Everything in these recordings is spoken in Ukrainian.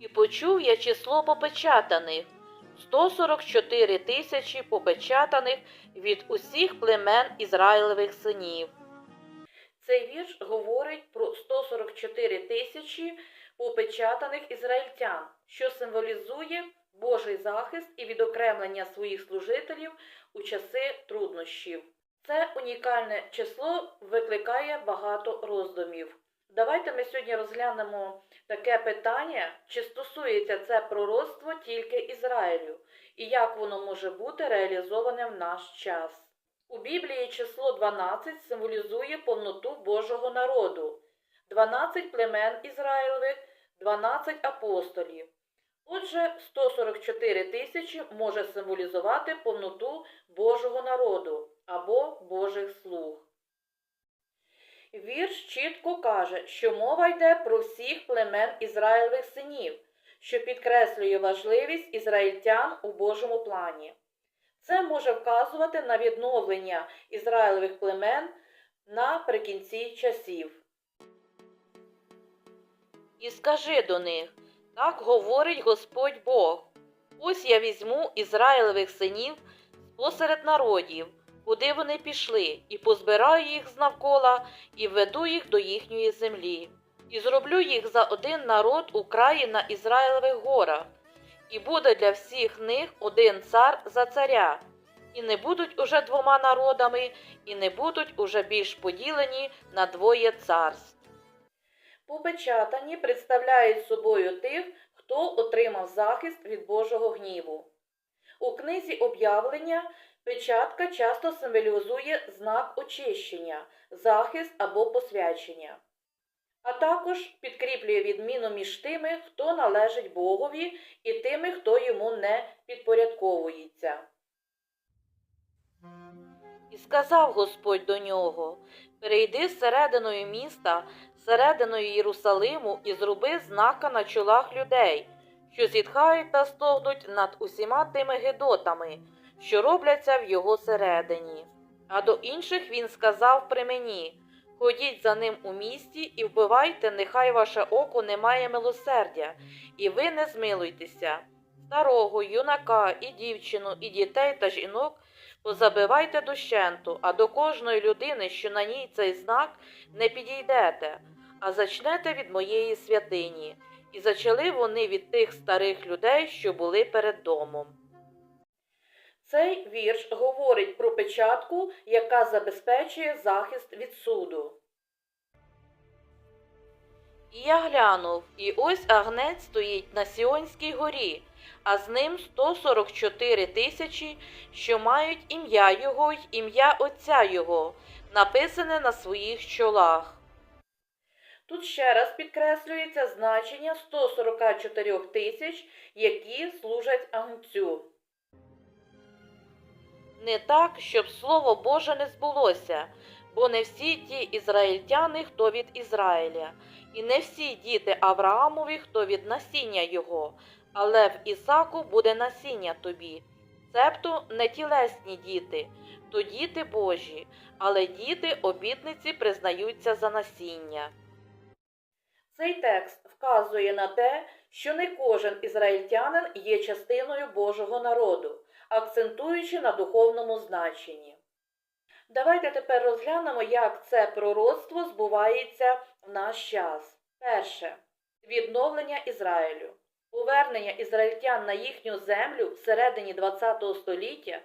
І почув я число попечатаних 144 тисячі попечатаних від усіх племен Ізраїлевих синів. Цей вірш говорить про 144 тисячі попечатаних ізраїльтян, що символізує Божий захист і відокремлення своїх служителів у часи труднощів. Це унікальне число викликає багато роздумів. Давайте ми сьогодні розглянемо таке питання, чи стосується це пророцтво тільки Ізраїлю, і як воно може бути реалізоване в наш час. У Біблії число 12 символізує повноту Божого народу, 12 племен Ізраїлевих, 12 апостолів. Отже, 144 тисячі може символізувати повноту Божого народу або Божих слуг. Вірш чітко каже, що мова йде про всіх племен Ізраїлевих синів, що підкреслює важливість ізраїльтян у Божому плані. Це може вказувати на відновлення Ізраїлевих племен наприкінці часів. І скажи до них, так говорить Господь Бог. Ось я візьму Ізраїлевих синів посеред народів, куди вони пішли, і позбираю їх знавкола, і введу їх до їхньої землі, і зроблю їх за один народ у краї на Ізраїлевих горах, і буде для всіх них один цар за царя, і не будуть уже двома народами, і не будуть уже більш поділені на двоє царств. Попечатані представляють собою тих, хто отримав захист від Божого гніву. У книзі об'явлення печатка часто символізує знак очищення, захист або посвячення, а також підкріплює відміну між тими, хто належить Богові, і тими, хто йому не підпорядковується. І сказав Господь до нього: Перейди серединою міста, серединою Єрусалиму, і зроби знака на чолах людей, що зітхають та стогнуть над усіма тими гидотами, що робляться в його середині. А до інших він сказав при мені Ходіть за ним у місті і вбивайте, нехай ваше око не має милосердя, і ви не змилуйтеся. Старого, юнака, і дівчину, і дітей та жінок позабивайте дощенту, а до кожної людини, що на ній цей знак, не підійдете, а зачнете від моєї святині. І зачали вони від тих старих людей, що були перед домом. Цей вірш говорить про печатку, яка забезпечує захист від суду. І я глянув, і ось агнець стоїть на Сіонській горі, а з ним 144 тисячі, що мають ім'я його й ім'я Отця його, написане на своїх чолах. Тут ще раз підкреслюється значення 144 тисяч, які служать агнцю. Не так, щоб Слово Боже не збулося, бо не всі ті ізраїльтяни, хто від Ізраїля, і не всі діти Авраамові, хто від насіння його, але в Ісаку буде насіння тобі. Цебто не тілесні діти, то діти Божі, але діти обітниці признаються за насіння. Цей текст вказує на те, що не кожен ізраїльтянин є частиною Божого народу, акцентуючи на духовному значенні. Давайте тепер розглянемо, як це пророцтво збувається в наш час. Перше відновлення Ізраїлю. Повернення ізраїльтян на їхню землю всередині ХХ століття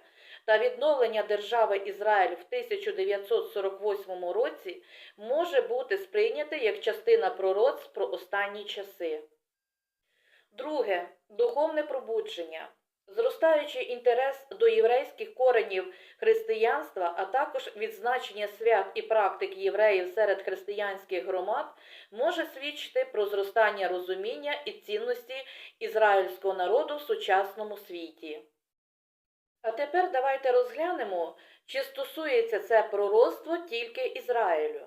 та відновлення держави Ізраїль в 1948 році може бути сприйняте як частина пророцтв про останні часи. Друге духовне пробудження. Зростаючий інтерес до єврейських коренів християнства, а також відзначення свят і практик євреїв серед християнських громад, може свідчити про зростання розуміння і цінності ізраїльського народу в сучасному світі. А тепер давайте розглянемо, чи стосується це пророцтво тільки Ізраїлю.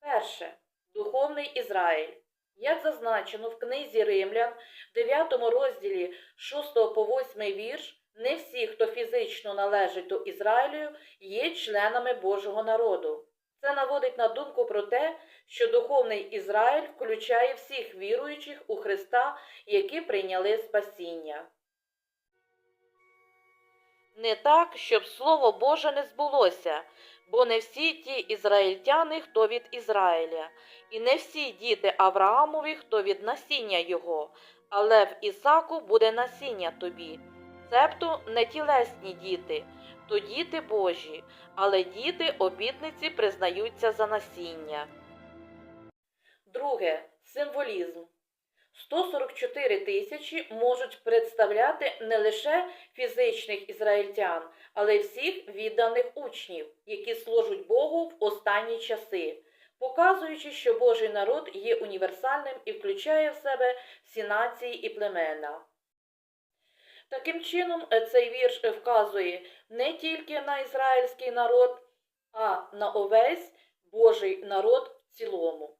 Перше. Духовний Ізраїль. Як зазначено в книзі Римлян, в 9 розділі 6 по 8 вірш, не всі, хто фізично належить до Ізраїлю, є членами Божого народу. Це наводить на думку про те, що духовний Ізраїль включає всіх віруючих у Христа, які прийняли спасіння. Не так, щоб Слово Боже не збулося, бо не всі ті ізраїльтяни, хто від Ізраїля, і не всі діти Авраамові, хто від насіння його, але в Ісаку буде насіння тобі. Цебто не тілесні діти, то діти Божі, але діти обітниці признаються за насіння. Друге символізм. 144 тисячі можуть представляти не лише фізичних ізраїльтян, але й всіх відданих учнів, які служать Богу в останні часи, показуючи, що Божий народ є універсальним і включає в себе всі нації і племена. Таким чином, е, цей вірш вказує не тільки на ізраїльський народ, а на увесь Божий народ в цілому.